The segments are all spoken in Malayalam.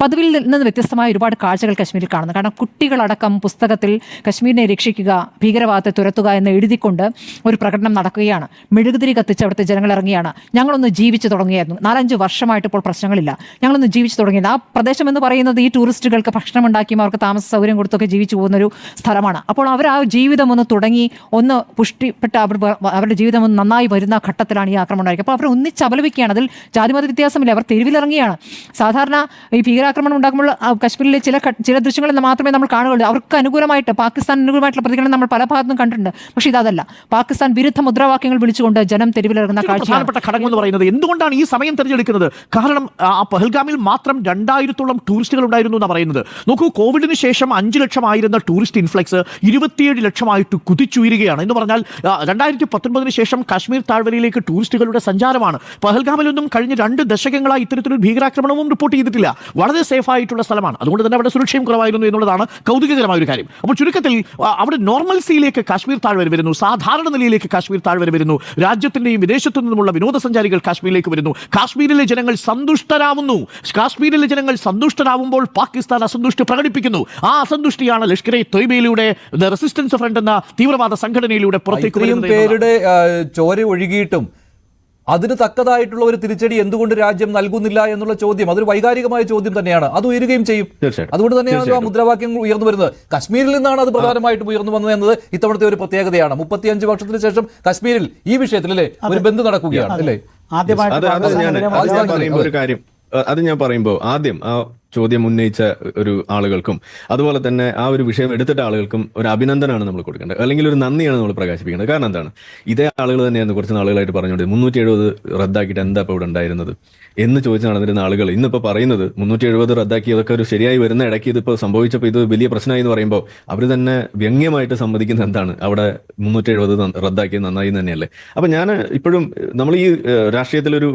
പതിവിൽ നിന്ന് വ്യത്യസ്തമായ ഒരുപാട് കാഴ്ചകൾ കശ്മീരിൽ കാണുന്നു. കാരണം കുട്ടികളടക്കം പുസ്തകത്തിൽ കശ്മീരിനെ രക്ഷിക്കുക ഭീകരവാദത്തെ തുരത്തുക എന്ന് എഴുതിക്കൊണ്ട് ഒരു പ്രകടനം നടക്കുകയാണ്. മെഴുകുതിരി കത്തിച്ച് അവിടുത്തെ ജനങ്ങൾ ഇറങ്ങിയാണ്. ഞങ്ങളൊന്ന് ജീവിച്ചു തുടങ്ങിയായിരുന്നു. നാലഞ്ച് വർഷമായിട്ട് ഇപ്പോൾ പ്രശ്നങ്ങളില്ല. ഞങ്ങളൊന്ന് ജീവിച്ചു തുടങ്ങിയത്. ആ പ്രദേശം എന്ന് പറയുന്നത് ഈ ടൂറിസ്റ്റുകൾക്ക് ഭക്ഷണം ഉണ്ടാക്കിയും അവർക്ക് താമസ സൗകര്യം കൊടുത്തൊക്കെ ജീവിച്ചു പോകുന്ന ഒരു സ്ഥലമാണ്. അപ്പോൾ അവർ ആ ജീവിതം ഒന്ന് തുടങ്ങി ഒന്ന് പുഷ്ടിപ്പെട്ട് അവർ അവരുടെ ജീവിതം ഒന്ന് നന്നായി വരുന്ന ഘട്ടത്തിലാണ് ഈ ആക്രമണം ഉണ്ടായിരിക്കുക അപ്പോൾ അവർ ഒന്നിച്ച് അപലപിക്കുകയാണ്. അതിൽ ജാതിമത വ്യത്യാസമില്ല. അവർ തെരുവിലിറങ്ങിയാണ്. സാധാരണ ഈ ഭീകരാക്രമണം ഉണ്ടാക്കുമ്പോൾ ആ കശ്മീരിലെ ചില ചില ദൃശ്യങ്ങളിൽ മാത്രമേ നമ്മൾ കാണുകയുള്ളൂ. അവർക്ക് അനുകൂലമായിട്ട് പാകിസ്ഥാൻ അനുകൂലമായിട്ടുള്ള പ്രതികരണം നമ്മൾ പല ഭാഗത്തും കണ്ടിട്ടുണ്ട്. പക്ഷേ ഇതല്ല. പാകിസ്ഥാൻ വിരുദ്ധ മുദ്രാവാക്യങ്ങൾ വിളിച്ചുകൊണ്ട് ജനം തെരുവിലിറങ്ങുന്ന പ്രധാനപ്പെട്ട ഘടകം എന്ന് പറയുന്നത് എന്തുകൊണ്ടാണ് ഈ സമയം തിരഞ്ഞെടുക്കുന്നത്? കാരണം ആ പഹൽഗാമിൽ മാത്രം രണ്ടായിരത്തോളം ടൂറിസ്റ്റുകൾ ഉണ്ടായിരുന്നു എന്നാണ് പറയുന്നത്. നോക്കൂ കോവിഡിന് ശേഷം അഞ്ച് ലക്ഷമായിരുന്ന ടൂറിസ്റ്റ് ഇൻഫ്ലക്സ് ഇരുപത്തിയേഴ് ലക്ഷമായിട്ട് കുതിച്ചുയരുകയാണ്. എന്ന് പറഞ്ഞാൽ രണ്ടായിരത്തി പത്തൊൻപതിന് ശേഷം കാശ്മീർ താഴ്വരയിലേക്ക് ടൂറിസ്റ്റുകളുടെ സഞ്ചാരമാണ്. പഹൽഗാമിലൊന്നും കഴിഞ്ഞ രണ്ട് ദശകങ്ങളായി ഇത്തരത്തിലൊരു ഭീകരാക്രമണവും റിപ്പോർട്ട് ചെയ്തിട്ടില്ല. വളരെ സേഫ് ആയിട്ടുള്ള സ്ഥലമാണ്. അതുകൊണ്ട് തന്നെ അവിടെ സുരക്ഷയും കുറവായിരുന്നു എന്നുള്ളതാണ് കൗതുകകരമായ ഒരു കാര്യം. അപ്പോൾ ചുരുക്കത്തിൽ അവിടെ നോർമൽസിയിലേക്ക് കാശ്മീർ താഴ്വര വരുന്നു സാധാരണ നിലയിലേക്ക് കാശ്മീർ താഴ്വര വരുന്നു രാജ്യത്തിന്റെയും വിദേശത്തു നിന്നുമുള്ള വിനോദസഞ്ചാരികൾ കാശ്മീരിലേക്ക് വരുന്നു കാശ്മീരിലെ ജനങ്ങൾ സന്തുഷ്ടരാവുന്നു. കാശ്മീരിലെ ജനങ്ങൾ സന്തുഷ്ടരാവുമ്പോൾ പാകിസ്ഥാൻ അസന്തുഷ്ടി പ്രകടിപ്പിക്കുന്നു. ആ അസന്തുഷ്ടിയാണ് ലഷ്കർ ഇ തൊയ്ബയിലൂടെ ദ റെസിസ്റ്റൻസ് ഫ്രണ്ട് എന്ന തീവ്രവാദ സംഘടനയിലൂടെ പുറത്തേക്ക്. പേരുടെ ചോര ഒഴുകിയിട്ടും അതിന് തക്കതായിട്ടുള്ള ഒരു തിരിച്ചടി എന്തുകൊണ്ട് രാജ്യം നൽകുന്നില്ല എന്നുള്ള ചോദ്യം അതൊരു വൈകാരികമായ ചോദ്യം തന്നെയാണ്. അത് ഉയരുകയും ചെയ്യും. തീർച്ചയായിട്ടും. അതുകൊണ്ട് തന്നെയാണ് ആ മുദ്രാവാക്യങ്ങൾ മുദ്രാവാക്യം ഉയർന്നു വരുന്നത്. കശ്മീരിൽ നിന്നാണ് അത് പ്രധാനമായിട്ടും ഉയർന്നു വന്നത് എന്നത് ഇത്തവണത്തെ ഒരു പ്രത്യേകതയാണ്. മുപ്പത്തിയഞ്ച് വർഷത്തിന് ശേഷം കശ്മീരിൽ ഈ വിഷയത്തിൽ അല്ലേ ഒരു ബന്ധു നടക്കുകയാണ് അല്ലേ? ആദ്യമായിട്ട് അത് ഞാൻ. പറയുമ്പോൾ ഒരു കാര്യം അത് ഞാൻ പറയുമ്പോൾ ആദ്യം ചോദ്യം ഉന്നയിച്ച ഒരു ആളുകൾക്കും അതുപോലെ തന്നെ ആ ഒരു വിഷയം എടുത്തിട്ട ആളുകൾക്കും ഒരു അഭിനന്ദനമാണ് നമ്മൾ കൊടുക്കേണ്ടത്. അല്ലെങ്കിൽ ഒരു നന്ദിയാണ് നമ്മൾ പ്രകാശിപ്പിക്കേണ്ടത്. കാരണം എന്താണ്? ഇതേ ആളുകൾ തന്നെയാണ് കുറച്ച് നാളുകളായിട്ട് പറഞ്ഞുകൊണ്ട് മുന്നൂറ്റി എഴുപത് റദ്ദാക്കിയിട്ട് എന്താ ഇപ്പോൾ ഇവിടെ ഉണ്ടായിരുന്നത്? എന്ന് ചോദിച്ച് നടന്നിരുന്ന ആളുകൾ ഇന്നിപ്പോൾ പറയുന്നത് മുന്നൂറ്റി എഴുപത് റദ്ദാക്കിയതൊക്കെ ഒരു ശരിയായി വരുന്ന ഇടയ്ക്ക് ഇതിപ്പോൾ സംഭവിച്ചപ്പോൾ ഇത് വലിയ പ്രശ്നമായി എന്ന് പറയുമ്പോൾ അവർ തന്നെ വ്യംഗ്യമായിട്ട് സമ്മതിക്കുന്ന എന്താണ്? അവിടെ മുന്നൂറ്റി എഴുപത് റദ്ദാക്കിയത് നന്നായി തന്നെയല്ലേ? അപ്പം ഞാൻ ഇപ്പോഴും നമ്മൾ ഈ രാഷ്ട്രീയത്തിൽ ഒരു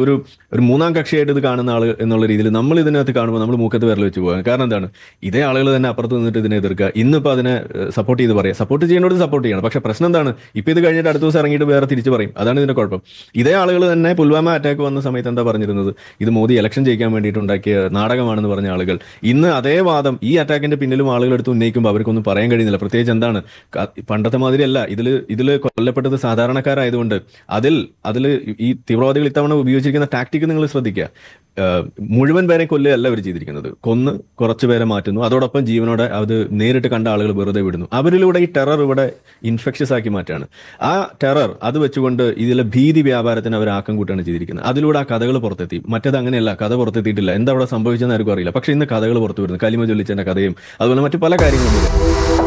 ഒരു മൂന്നാം കക്ഷിയായിട്ട് ഇത് കാണുന്ന ആൾ എന്നുള്ള രീതിയിൽ നമ്മൾ ഇതിനകത്ത് കാണുമ്പോൾ നമ്മൾ മൂക്കത്ത് വിരൽ വെച്ച് പോകാൻ. കാരണം എന്താണ്? ഇതേ ആളുകൾ തന്നെ അപ്പുറത്ത് നിന്നിട്ട് ഇതിനെ എതിർക്കുക. ഇന്നിപ്പോൾ അതിനെ സപ്പോർട്ട് ചെയ്ത് പറയാം. സപ്പോർട്ട് ചെയ്യേണ്ടത് സപ്പോർട്ട് ചെയ്യണം. പക്ഷെ പ്രശ്നം എന്താണ്? ഇപ്പൊ ഇത് കഴിഞ്ഞിട്ട് അടുത്ത ദിവസം ഇറങ്ങിയിട്ട് വേറെ തിരിച്ചു പറയും. അതാണ് ഇതിന്റെ കുഴപ്പം. ഇതേ ആളുകൾ തന്നെ പുൽവാമ അറ്റാക്ക് വന്ന സമയത്ത് എന്താ പറഞ്ഞിരുന്നത്? ഇത് മോദി ഇലക്ഷൻ ജയിക്കാൻ വേണ്ടിയിട്ട് ഉണ്ടാക്കിയ നാടകമാണെന്ന് പറഞ്ഞ ആളുകൾ. ഇന്ന് അതേ വാദം ഈ അറ്റാക്കിന്റെ പിന്നിലും ആളുകൾ എടുത്ത് ഉന്നയിക്കുമ്പോൾ അവർക്കൊന്നും പറയാൻ കഴിയുന്നില്ല. പ്രത്യേകിച്ച് എന്താണ്? പണ്ടത്തെ മാതിരിയല്ല. ഇതിൽ ഇതിൽ കൊല്ലപ്പെട്ടത് സാധാരണക്കാരായതുകൊണ്ട് അതിൽ അതിൽ ഈ തീവ്രവാദികൾ ഇത്തവണ ഉപയോഗിച്ചിരിക്കുന്ന ടാക്ടിക് നിങ്ങൾ ശ്രദ്ധിക്കുക. മുഴുവൻ പേരെ കൊല്ലുകയല്ല അവർ ചെയ്തിരിക്കുന്നത്. കൊന്ന് കുറച്ചുപേരെ മാറ്റുന്നു. അതോടൊപ്പം ജീവനോടെ അത് നേരിട്ട് കണ്ട ആളുകൾ വെറുതെ വിടുന്നു. അവരിലൂടെ ഈ ടെറർ ഇവിടെ ഇൻഫെക്ഷ്യസ് ആക്കി മാറ്റാണ്. ആ ടെറർ അത് വെച്ചുകൊണ്ട് ഇതിലെ ഭീതി വ്യാപാരത്തിന് അവർ ആക്കം കൂട്ടാണ് ചെയ്തിരിക്കുന്നത്. അതിലൂടെ ആ കഥകൾ പുറത്തെത്തി. മറ്റേത് അങ്ങനെയല്ല കഥ പുറത്തെത്തിയിട്ടില്ല. എന്താ അവിടെ സംഭവിച്ചെന്ന് ആർക്കും അറിയില്ല. പക്ഷെ ഇന്ന് കഥകൾ പുറത്തു വരുന്നു. കലിമ ചൊല്ലിച്ചതിന്റെ കഥയും അതുപോലെ മറ്റു പല കാര്യങ്ങളും